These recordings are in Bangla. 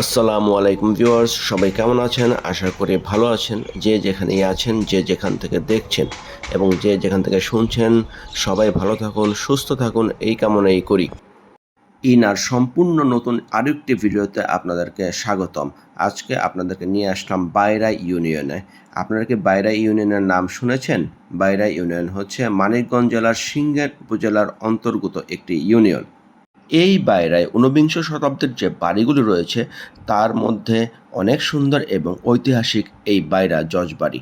আসসালামু আলাইকুম ভিউয়ার্স, সবাই কেমন আছেন? আশা করি ভালো আছেন। যে যেখানেই আছেন, যে যেখান থেকে দেখছেন এবং যে যেখান থেকে শুনছেন, সবাই ভালো থাকুন, সুস্থ থাকুন, এই কামনাই করি। ইনার সম্পূর্ণ নতুন আরেকটি ভিডিওতে আপনাদেরকে স্বাগতম। আজকে আপনাদেরকে নিয়ে আসলাম বাইরা ইউনিয়নে। আপনারা কি বাইরা ইউনিয়নের নাম শুনেছেন? বাইরা ইউনিয়ন হচ্ছে মানিকগঞ্জ জেলার সিঙ্গার উপজেলার অন্তর্গত একটি ইউনিয়ন। এই বাইরায় ঊনবিংশ শতাব্দীর যে বাড়িগুলি রয়েছে, তার মধ্যে অনেক সুন্দর এবং ঐতিহাসিক এই বাইরা জজ বাড়ি।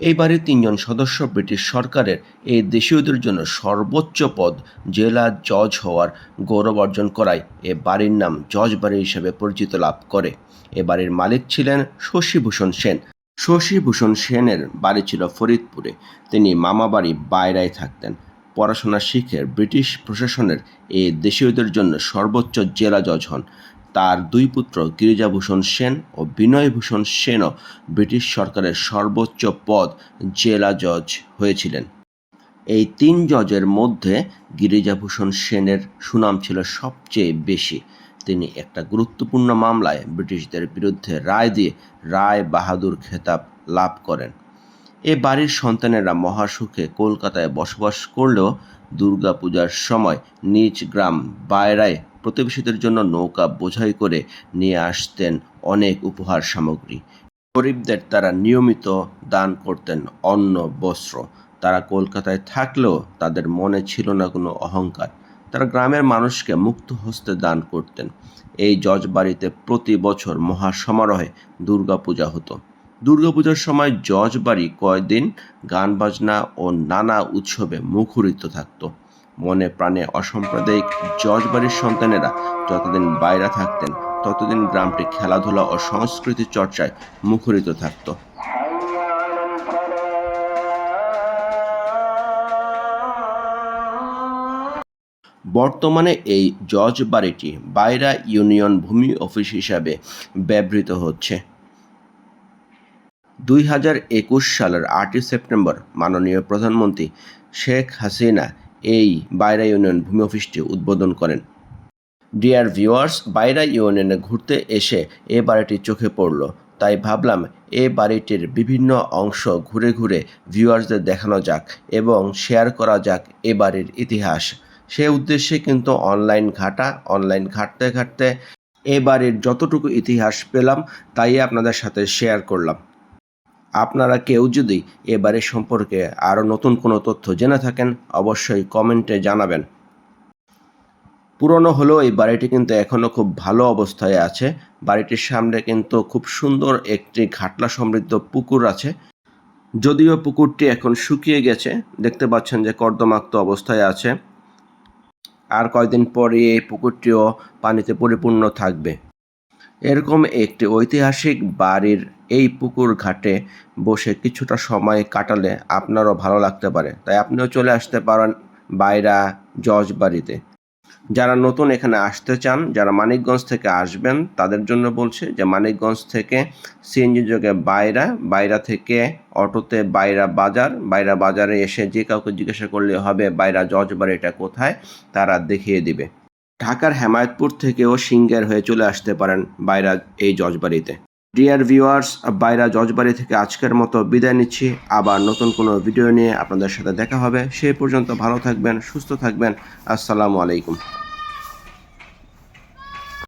এই বাড়ির তিনজন সদস্য ব্রিটিশ সরকারের এই দেশীয়দের জন্য সর্বোচ্চ পদ জেলা জজ হওয়ার গৌরব অর্জন করায় এ বাড়ির নাম জজ বাড়ি হিসেবে পরিচিত লাভ করে। এ বাড়ির মালিক ছিলেন শশীভূষণ সেন। শশীভূষণ সেনের বাড়ি ছিল ফরিদপুরে। তিনি মামাবাড়ি বাইরায় থাকতেন। পড়াশোনা শিখে ব্রিটিশ প্রশাসনের এ দেশীয়দের জন্য সর্বোচ্চ জেলা জজ হন। তার দুই পুত্র গিরিজাভূষণ সেন ও বিনয়ভূষণ সেনও ব্রিটিশ সরকারের সর্বোচ্চ পদ জেলা জজ হয়েছিলেন। এই তিন জজের মধ্যে গিরিজাভূষণ সেনের সুনাম ছিল সবচেয়ে বেশি। তিনি একটা গুরুত্বপূর্ণ মামলায় ব্রিটিশদের বিরুদ্ধে রায় দিয়ে রায় বাহাদুর খেতাব লাভ করেন। এ বাড়ির সন্তানেরা মহাসুখে কলকাতায় বসবাস করলেও দুর্গাপূজার সময় নিজ গ্রাম বায়রায় প্রতিবেশীদের জন্য নৌকা বোঝাই করে নিয়ে আসতেন অনেক উপহার সামগ্রী। গরিবদের তারা নিয়মিত দান করতেন অন্ন, বস্ত্র। তারা কলকাতায় থাকলেও তাদের মনে ছিল না কোনো অহংকার। তারা গ্রামের মানুষকে মুক্ত হস্তে দান করতেন। এই জজ বাড়িতে প্রতি বছর মহাসমারোহে দুর্গাপূজা হতো। দুর্গাপূজার সময় জজ বাড়ি কয়দিন, গান বাজনা ও নানা উৎসবে মুখরিত থাকত। মনে প্রাণে অসাম্প্রদায়িক জজ বাড়ির সন্তানেরা যতদিন বাইরে থাকতেন, ততদিন গ্রামটি খেলাধুলা ও সংস্কৃতি চর্চায় মুখরিত থাকত। বর্তমানে এই জজ বাড়িটি বাইরা ইউনিয়ন ভূমি অফিস হিসাবে ব্যবহৃত হচ্ছে। দুই হাজার একুশ সালের আটই সেপ্টেম্বর মাননীয় প্রধানমন্ত্রী শেখ হাসিনা এই বাইরা ইউনিয়ন ভূমি অফিসটি উদ্বোধন করেন। ডিয়ার ভিউয়ার্স, বাইরা ইউনিয়নে ঘুরতে এসে এ বাড়িটি চোখে পড়ল। তাই ভাবলাম এ বাড়িটির বিভিন্ন অংশ ঘুরে ঘুরে ভিউয়ার্সদের দেখানো যাক এবং শেয়ার করা যাক এ বাড়ির ইতিহাস। সে উদ্দেশ্যে কিন্তু অনলাইন ঘাটা, অনলাইন ঘাটতে ঘাটতে এ বাড়ির যতটুকু ইতিহাস পেলাম, তাই আপনাদের সাথে শেয়ার করলাম। আপনারা কেউ যদি এবারে সম্পর্কে আরও নতুন কোনো তথ্য জেনে থাকেন, অবশ্যই কমেন্টে জানাবেন। পুরনো হলেও এই বাড়িটি কিন্তু এখনও খুব ভালো অবস্থায় আছে। বাড়িটির সামনে কিন্তু খুব সুন্দর একটি ঘাটলা সমৃদ্ধ পুকুর আছে। যদিও পুকুরটি এখন শুকিয়ে গেছে, দেখতে পাচ্ছেন যে কর্দমাক্ত অবস্থায় আছে। আর কয়দিন পরে এই পুকুরটিও পানিতে পরিপূর্ণ থাকবে। এরকম একটি ঐতিহাসিক বাড়ির এই পুকুর ঘাটে বসে কিছুটা সময় কাটালে আপনারও ভালো লাগতে পারে। তাই আপনিও চলে আসতে পারেন বাইরা জজ বাড়িতে। যারা নতুন এখানে আসতে চান, যারা মানিকগঞ্জ থেকে আসবেন, তাদের জন্য বলছে যে মানিকগঞ্জ থেকে সিএনজি যোগে বাইরা বাইরা থেকে অটোতে বাইরা বাজার, বাইরা বাজারে এসে যে কাউকে জিজ্ঞাসা করলে হবে বাইরা জজ বাড়িটা কোথায়, তারা দেখিয়ে দিবে। ঢাকার হেমায়তপুর থেকেও সিঙ্গার হয়ে চলে আসতে পারেন বাইরা এই জজবাড়িতে। ডিয়ার ভিউয়ার্স, বাইরা জজবাড়ি থেকে আজকের মতো বিদায় নিচ্ছি। আবার নতুন কোনো ভিডিও নিয়ে আপনাদের সাথে দেখা হবে। সেই পর্যন্ত ভালো থাকবেন, সুস্থ থাকবেন। আসসালামু আলাইকুম।